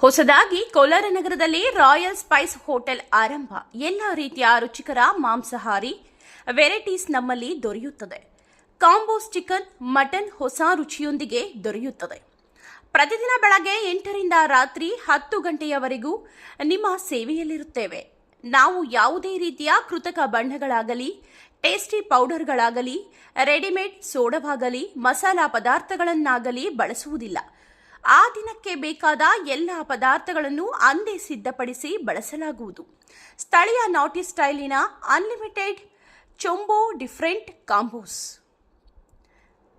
ಹೊಸದಾಗಿ ಕೋಲಾರ ನಗರದಲ್ಲಿ royal Spice hotel ಆರಂಭ. ಎಲ್ಲ ರೀತಿಯ ರುಚಿಕರ ಮಾಂಸಾಹಾರಿ ವೆರೈಟೀಸ್ ನಮ್ಮಲ್ಲಿ ದೊರೆಯುತ್ತದೆ. ಕಾಂಬೋಸ್ ಚಿಕನ್, ಮಟನ್ ಹೊಸ ರುಚಿಯೊಂದಿಗೆ ದೊರೆಯುತ್ತದೆ. ಪ್ರತಿದಿನ ಬೆಳಗ್ಗೆ ಎಂಟರಿಂದ ರಾತ್ರಿ ಹತ್ತು ಗಂಟೆಯವರೆಗೂ ನಿಮ್ಮ ಸೇವೆಯಲ್ಲಿರುತ್ತೇವೆ. ನಾವು ಯಾವುದೇ ರೀತಿಯ ಕೃತಕ ಬಣ್ಣಗಳಾಗಲಿ, ಟೇಸ್ಟಿ ಪೌಡರ್ಗಳಾಗಲಿ, ರೆಡಿಮೇಡ್ ಸೋಡವಾಗಲಿ, ಮಸಾಲಾ ಪದಾರ್ಥಗಳನ್ನಾಗಲಿ ಬಳಸುವುದಿಲ್ಲ. ಆ ದಿನಕ್ಕೆ ಬೇಕಾದ ಎಲ್ಲ ಪದಾರ್ಥಗಳನ್ನು ಅಂದೇ ಸಿದ್ಧಪಡಿಸಿ ಬಳಸಲಾಗುವುದು. ಸ್ಥಳೀಯ ನಾಟಿ ಸ್ಟೈಲಿನ unlimited combo different combos.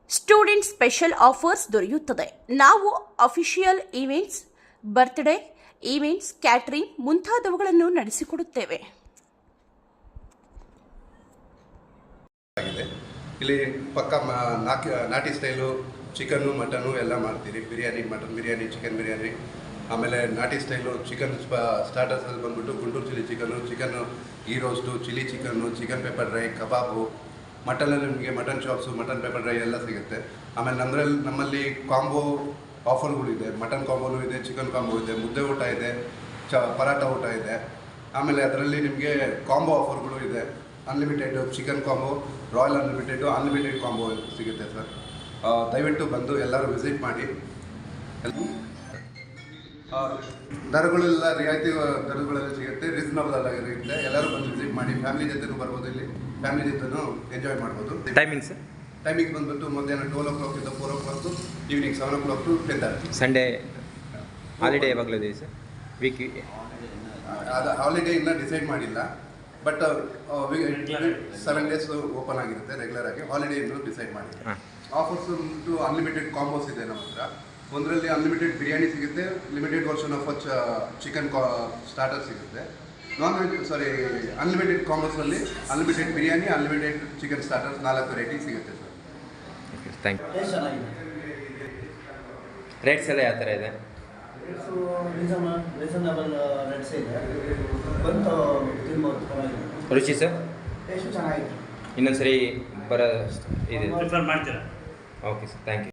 Student special offers ದೊರೆಯುತ್ತದೆ. ನಾವು official events, birthday events, catering ಮುಂತಾದವುಗಳನ್ನು ನಡೆಸಿಕೊಡುತ್ತೇವೆ. ಇಲ್ಲಿ ಪಕ್ಕ ನಾಟಿ ಸ್ಟೈಲು ಚಿಕನ್ನು ಮಟನು ಎಲ್ಲ ಮಾಡ್ತೀರಿ. Biryani, mutton biryani, chicken biryani. ಆಮೇಲೆ ನಾಟಿ ಸ್ಟೈಲು ಚಿಕನ್ ಸ್ಟಾರ್ಟರ್ಸಲ್ಲಿ ಬಂದ್ಬಿಟ್ಟು Guntur chilli chicken chicken, ghee roast, chilli chicken, chicken pepper dry kebab. ಮಟನಲ್ಲಿ ನಿಮಗೆ mutton chops, mutton pepper dry ಎಲ್ಲ ಸಿಗುತ್ತೆ. ಆಮೇಲೆ ನಮ್ಮಲ್ಲಿ ನಮ್ಮಲ್ಲಿ ಕಾಂಬೋ ಆಫರ್ಗಳಿದೆ ಮಟನ್ ಕಾಂಬೋನು ಇದೆ, ಚಿಕನ್ ಕಾಂಬೋ ಇದೆ, ಮುದ್ದೆ ಊಟ ಇದೆ, ಚ ಪರಾಟ ಊಟ ಇದೆ. ಆಮೇಲೆ ಅದರಲ್ಲಿ ನಿಮಗೆ ಕಾಂಬೋ ಆಫರ್ಗಳು ಇದೆ. Unlimited chicken combo royal unlimited unlimited combo ಸಿಗುತ್ತೆ ಸರ್. ದಯವಿಟ್ಟು ಬಂದು ಎಲ್ಲರೂ ವಿಸಿಟ್ ಮಾಡಿ. ದರಗಳೆಲ್ಲ ರಿಯಾಯಿತಿ ದರಗಳೆಲ್ಲ ಸಿಗುತ್ತೆ. ರೀಸನಬಲ್ ಆಗಿರುತ್ತೆ ಎಲ್ಲರೂ ಬಂದು ವಿಸಿಟ್ ಮಾಡಿ. ಫ್ಯಾಮಿಲಿ ಜೊತೆನೂ ಬರ್ಬೋದು ಇಲ್ಲಿ. ಫ್ಯಾಮಿಲಿ ಜೊತೆನೂ ಎಂಜಾಯ್ ಮಾಡ್ಬೋದು. ಟೈಮಿಂಗ್ಸ್ ಟೈಮಿಂಗ್ ಬಂದ್ಬಿಟ್ಟು ಮಧ್ಯಾಹ್ನ ಟ್ವೆಲ್ ಓ ಕ್ಲಾಕ್ ಇಂದ four o'clock evening seven o'clock to ten thirty Sunday holiday ಯಾವಾಗಲೂ ಇದೆ ಸರ್ ವೀಕ್ ಅದು ಹಾಲಿಡೇ ಇನ್ನೂ ಡಿಸೈಡ್ ಮಾಡಿಲ್ಲ. ಬಟ್ ಸೆವೆನ್ ಡೇಸ್ ಓಪನ್ ಆಗಿರುತ್ತೆ ರೆಗ್ಯುಲರ್ ಆಗಿ. ಹಾಲಿಡೇ ಇನ್ನೂ ಡಿಸೈಡ್ ಮಾಡಿಲ್ಲ. ಆಫರ್ಸ್ ಬಂದು ಅನ್ಲಿಮಿಟೆಡ್ ಕಾಂಬೋಸ್ ಇದೆ ನಮ್ಮ ಹತ್ರ. ಒಂದರಲ್ಲಿ ಅನ್ಲಿಮಿಟೆಡ್ ಬಿರಿಯಾನಿ ಸಿಗುತ್ತೆ limited version of chicken starter ಸಿಗುತ್ತೆ. Non veg sorry unlimited ಕಾಂಬೋಸಲ್ಲಿ unlimited biryani unlimited chicken starters ನಾಲ್ಕು ವೆರೈಟಿ ಸಿಗುತ್ತೆ sir okay thank you rates ಎಲ್ಲ ಯಾವ ಥರ ಇದೆ? ರೀಸನಬಲ್ ರೇಟ್ಸ್ ಇದೆ. ಬಂತು ತಿನ್ಬೋದು ರುಚಿ ಸರ್ ಟೇಸ್ಟು ಚೆನ್ನಾಗಿದೆ. ಇನ್ನೊಂದು ಸರಿ ಬರೋ ಇದೆ. ಪ್ರಿಫರ್ ಮಾಡ್ತೀರಾ? ಓಕೆ ಸರ್ ಥ್ಯಾಂಕ್ ಯು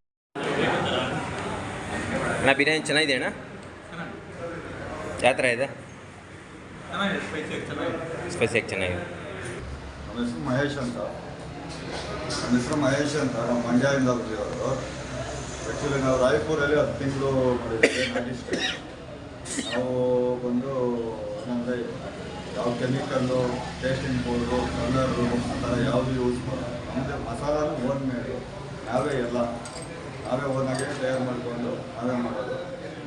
ಅಣ್ಣ, ಬಿರಿಯಾನಿ ಚೆನ್ನಾಗಿದೆ ಅಣ್ಣ? ಯಾವ ಥರ ಇದೆ ಸ್ಪೈಸಿ ಚೆನ್ನಾಗಿದೆ. ನಮ್ಮ ಹೆಸರು ಮಹೇಶ್ ಅಂತ. ನಮ್ಮ ಹೆಸರು ಮಹೇಶ್ ಅಂತ. ನಾವು ಮಂಡ್ಯದಿಂದ ಬಂದಿರೋದು ಆ್ಯಕ್ಚುಲಿ ನಾವು ರಾಯಪುರಲ್ಲಿ ಹತ್ತು ತಿಂಗಳು ಮಾಡಿದ್ದೀವಿ ನಾವು ಬಂದು ಏನಂದರೆ ಯಾವ ಕೆಮಿಕಲ್ಲು ಟೇಸ್ಟಿಂಗ್ ಪೌಡ್ರು ಕಲರು ಆ ಥರ ಯಾವುದು ಯೂಸ್ ಮಾಡೋದು ಅಂದರೆ ಮಸಾಲೆ ಓನ್ ಮೇಡು ನಾವೇ ಎಲ್ಲ ನಾವೇ ಓನಾಗೆ ತಯಾರು ಮಾಡಿಕೊಂಡು ನಾವೇ ಮಾಡೋದು.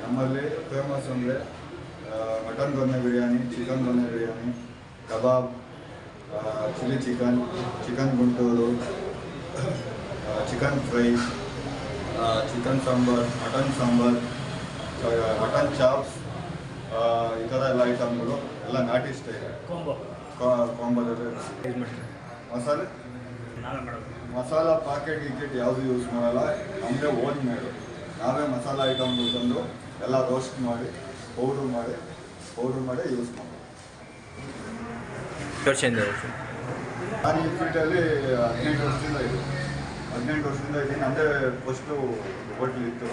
ನಮ್ಮಲ್ಲಿ ಫೇಮಸ್ ಅಂದರೆ ಮಟನ್ ದೊನ್ನೆ ಬಿರಿಯಾನಿ ಚಿಕನ್ ದೊನ್ನೆ biryani kebab chilli chicken chicken Guntur chicken fry chicken sambar mutton sambar mutton chops ಈ ಥರ ಎಲ್ಲ ಐಟಮ್ಗಳು ಎಲ್ಲ ನಾಟಿ ಸ್ಟೈಲ್ ಕೊಂಬೋ ಕಾಂಬೋದಲ್ಲಿ ಮಸಾಲೆ? ನಾನು ಮಾಡೋದು. ಮಸಾಲ ಪ್ಯಾಕೆಟ್ ಗಿಕೆಟ್ ಯಾವುದು ಯೂಸ್ ಮಾಡಲ್ಲ ನಮ್ಮದೇ ಓನ್ ಮೇಡು ನಾವೇ ಮಸಾಲ ಐಟಮ್ಗಳು ತಂದು ಎಲ್ಲ ರೋಸ್ಟ್ ಮಾಡಿ ಪೌಡ್ರ್ ಮಾಡಿ ಪೌಡ್ರ್ ಮಾಡಿ ಯೂಸ್ ಮಾಡೋದು. ಸರ್ ನಾನು ಈ ಫೀಲ್ಡಲ್ಲಿ ಹದಿನೆಂಟು ವರ್ಷದಿಂದ ಇದೆ ಹದಿನೆಂಟು ವರ್ಷದಿಂದ ಇದ್ದೀನಿ. ನಮ್ಮದೇ ಫಸ್ಟು ಹೋಟ್ಲ್ ಇತ್ತು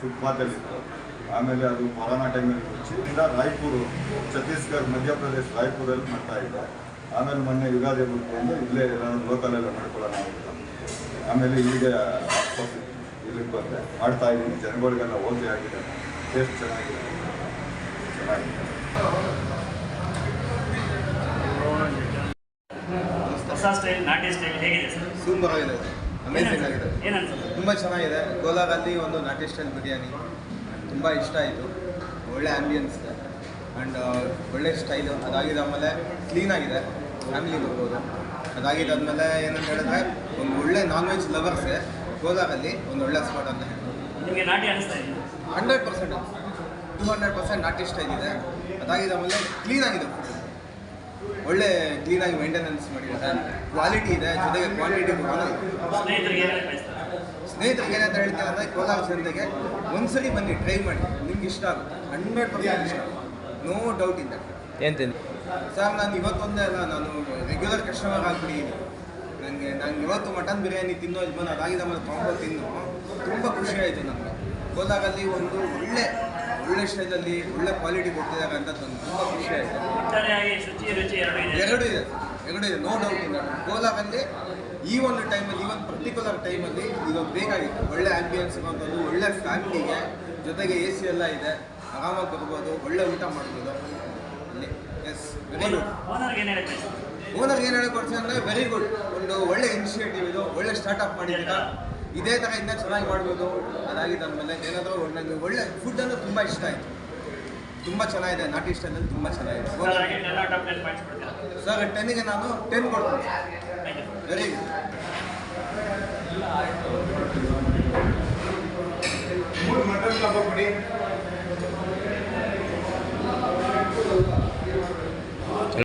ಫುಟ್ಪಾತಲ್ಲಿತ್ತು ಆಮೇಲೆ ಅದು ಕೊರೋನಾ ಟೈಮಲ್ಲಿ ಮುಚ್ಚಿ ಇಂದ ರಾಯ್ಪುರು ಛತ್ತೀಸ್ಗಢ ಮಧ್ಯಪ್ರದೇಶ ರಾಯ್ಪುರಲ್ಲಿ ಮಾಡ್ತಾ ಇದ್ದೆ. ಆಮೇಲೆ ಮೊನ್ನೆ ಯುಗಾದಿ ಬಂದು ಇಲ್ಲೇ ನಾನು ಲೋಕಲೆಲ್ಲ ಮಾಡ್ಕೊಳ್ಳೋಣ ಅಂತ. ಆಮೇಲೆ ಈಗ ಇಲ್ಲಿಗೆ ಬಂದೆ. ಮಾಡ್ತಾ ಇದ್ದೀನಿ ಜನಗಳಿಗೆಲ್ಲ ಓದಿ ಆಗಿದೆ. ಟೇಸ್ಟ್ ಚೆನ್ನಾಗಿದೆ. ಚೆನ್ನಾಗಿದೆ. ಹೊಸ ಸ್ಟೈಲ್ ನಾಟಿ ಸ್ಟೈಲ್ ಹೇಗಿದೆ ಸರ್? ಸೂಪರ್ ಆಗಿದೆ. ಅಮೇಝಿಂಗ್ ಆಗಿದೆ. ತುಂಬ ಚೆನ್ನಾಗಿದೆ. ಕೋಲಾರಲ್ಲಿ ಒಂದು ನಾಟಿ ಸ್ಟೈಲ್ ಬಿರಿಯಾನಿ. ತುಂಬ ಇಷ್ಟ ಆಯಿತು. ಒಳ್ಳೆ ಆ್ಯಂಬಿಯನ್ಸ್ ಇದೆ. ಆ್ಯಂಡ್ ಒಳ್ಳೆ ಸ್ಟೈಲು ಅದಾಗಿದೆ ಆಮೇಲೆ ಕ್ಲೀನಾಗಿದೆ ಫ್ಯಾಮಿಲಿ ಬರ್ಬೋದು ಅದಾಗಿದ್ದಾದ್ಮೇಲೆ ಏನಂತ ಹೇಳಿದ್ರೆ ಒಂದು ಒಳ್ಳೆ ನಾನ್ ವೆಜ್ ಲವರ್ಸ್ ಕೋಲಾರಲ್ಲಿ ಒಂದು ಒಳ್ಳೆ ಸ್ಪಾಟ್ ಅಂತ ಹೇಳ್ಬೋದು. ನಿಮಗೆ ನಾಟಿ ಅನಿಸ್ತಾ ಇದೆ hundred percent two hundred percent ನಾಟಿ ಸ್ಟೈಲ್ ಇದೆ ಅದಾಗಿದ್ದಾದ್ಮೇಲೆ ಕ್ಲೀನಾಗಿದೆ ಫುಡ್ ಒಳ್ಳೆ ಕ್ಲೀನಾಗಿ ಮೇಂಟೆನೆನ್ಸ್ ಮಾಡಿದ್ದಾರೆ ಕ್ವಾಲಿಟಿ ಇದೆ ಜೊತೆಗೆ ಕ್ವಾಂಟಿಟಿ ಕೂಡ ಇದೆ. ಸ್ನೇಹಿತರಿಗೆ ಏನಂತ ಹೇಳ್ತೀನಿ ಅಂದರೆ ಕೋಲಾರ ಜನತೆಗೆ ಒಂದ್ಸಲಿ ಬನ್ನಿ ಟ್ರೈ ಮಾಡಿ. ನಿಮ್ಗೆ ಇಷ್ಟ ಆಗುತ್ತೆ. ಹಂಡ್ರೆಡ್ ಪರ್ಸೆಂಟ್ ಇಷ್ಟ ನೋ ಡೌಟ್ ಇದೆ ಏನು ತಿಂದು ಸರ್ ನಾನು ಇವತ್ತೊಂದೇ ಅಲ್ಲ, ನಾನು ರೆಗ್ಯುಲರ್ ಕಸ್ಟಮರ್ ಆಗಿಬಿಟ್ಟಿದ್ದೀನಿ ನನಗೆ ನಂಗೆ ಇವತ್ತು ಮಟನ್ ಬಿರಿಯಾನಿ ತಿನ್ನೋ ಇದು ಬಂದು ಅದಾಗಿದೆ ಮತ್ತು ತೊಗೊಂಡು ತಿನ್ನು ತುಂಬ ಖುಷಿ ಆಯಿತು ನನಗೆ ಕೋಲಾರಲ್ಲಿ ಒಂದು ಒಳ್ಳೆ ಒಳ್ಳೆ ಸ್ಟೈಲಲ್ಲಿ ಒಳ್ಳೆ ಕ್ವಾಲಿಟಿ ಕೊಡ್ತಿದ್ದಾರೆ ಅಂತ ನನಗೆ ತುಂಬ ಖುಷಿ ಆಯಿತು. ಎರಡು ಇದೆ ಎರಡು ಇದೆ ನೋ ಡೌಟ್ ಇಲ್ಲ ಕೋಲಾರಲ್ಲಿ ಈ ಒಂದು ಟೈಮಲ್ಲಿ ಈ ಒಂದು ಪರ್ಟಿಕ್ಯುಲರ್ ಟೈಮಲ್ಲಿ ಇದು ಬೇಕಾಗಿತ್ತು. ಒಳ್ಳೆ ಆಂಬಿಯನ್ಸ್ ಇರುವಂಥದ್ದು ಒಳ್ಳೆ ಫ್ಯಾಮಿಲಿಗೆ ಜೊತೆಗೆ ಎ ಸಿ ಎಲ್ಲ ಇದೆ, ಆರಾಮಾಗಿ ಬರ್ಬೋದು, ಒಳ್ಳೆ ಊಟ ಮಾಡ್ಬೋದು. ಎಸ್ ವೆರಿ ಗುಡ್ ಓನರ್ಗೆ ಏನು ಕೊಡ್ತೀನಿ ಹೇಳ್ಕೊಡ್ತೀನಿ ಅಂದರೆ ವೆರಿ ಗುಡ್ ಒಂದು ಒಳ್ಳೆ ಇನಿಷಿಯೇಟಿವ್ ಇದು ಒಳ್ಳೆ ಸ್ಟಾರ್ಟಪ್ ಮಾಡಿದ್ದೀರಾ. ಇದೇ ಥರ ಇನ್ನೂ ಚೆನ್ನಾಗಿ ಮಾಡ್ಬೋದು. ಮೇಲೆ ಏನಾದರೂ ನನಗೆ ಒಳ್ಳೆ ಫುಡ್ಡನ್ನು ತುಂಬ ಇಷ್ಟ ಆಯಿತು. ತುಂಬ ಚೆನ್ನಾಗಿದೆ ನಾಟಿ ಸ್ಟೈಲಲ್ಲಿ ತುಂಬ ಚೆನ್ನಾಗಿದೆ. ಸರ್ ಟೆನ್ನಿಗೆ ನಾನು ಟೆನ್ ಕೊಡ್ತೀನಿ. ಥ್ಯಾಂಕ್ ಯು ವೆರಿ ಗುಡ್ ಮೂರು ಮಟನ್ ಕಬಾಬ್ ಕೊಡಿ.